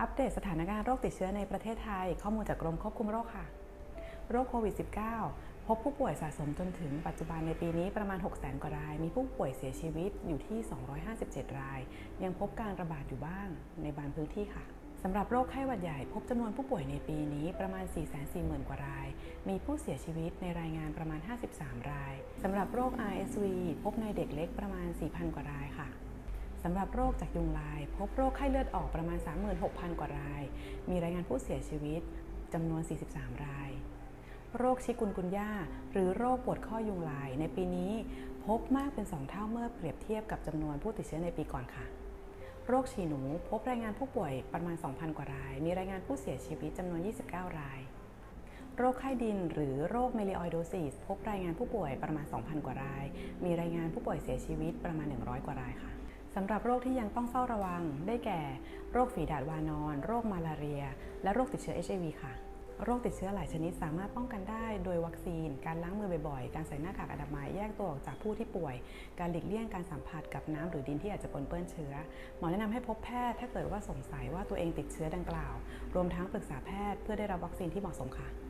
อัปเดตสถานการณ์โรคติดเชื้อในประเทศไทย ข้อมูลจากกรมควบคุมโรคค่ะ โรคโควิด -19 พบผู้ป่วยสะสมจนถึงปัจจุบันในปีนี้ประมาณ600,000 กว่าราย มีผู้ป่วยเสียชีวิตอยู่ที่ 257 ราย ยังพบการระบาดอยู่บ้างในบางพื้นที่ค่ะสำหรับโรคไข้หวัดใหญ่พบจำนวนผู้ป่วยในปีนี้ประมาณ 440,000 กว่าราย มีผู้เสียชีวิตในรายงานประมาณ 53 ราย สำหรับโรค RSV พบในเด็กเล็กประมาณ 4,000 กว่ารายค่ะ สำหรับโรคจากยุงลาย พบโรคไข้เลือดออกประมาณ 36,000 กว่าราย มีรายงานผู้เสียชีวิตจำนวน 43 ราย โรคชิกุนกุนย่าหรือโรคปวดข้อยุงลาย ในปีนี้พบมากเป็น 2 เท่าเมื่อเปรียบเทียบกับจำนวนผู้ติดเชื้อในปีก่อนค่ะ โรคฉี่หนูพบรายงานผู้ป่วยประมาณ 2,000 กว่าราย มีรายงานผู้เสียชีวิตจำนวน 29 ราย โรคไข้ดินหรือโรคเมลิออยโดซิสพบรายงานผู้ป่วยประมาณ 2,000 กว่าราย มีรายงานผู้ป่วยเสียชีวิตประมาณ 100 กว่ารายค่ะ สำหรับโรคที่ยังต้องเฝ้าระวัง ได้แก่ โรคฝีดาษวานอน โรคมาลาเรีย และโรคติดเชื้อ HIV ค่ะ โรคติดเชื้อหลายชนิดสามารถป้องกันได้ โดยวัคซีน การล้างมือบ่อยๆ การใส่หน้ากากอนามัยแยกตัวออกจากผู้ที่ป่วย การหลีกเลี่ยงการสัมผัสกับน้ำหรือดินที่อาจจะปนเปื้อนเชื้อ หมอแนะนำให้พบแพทย์ถ้าเกิดว่าสงสัยว่าตัวเองติดเชื้อดังกล่าว รวมทั้งปรึกษาแพทย์เพื่อได้รับวัคซีนที่เหมาะสมค่ะ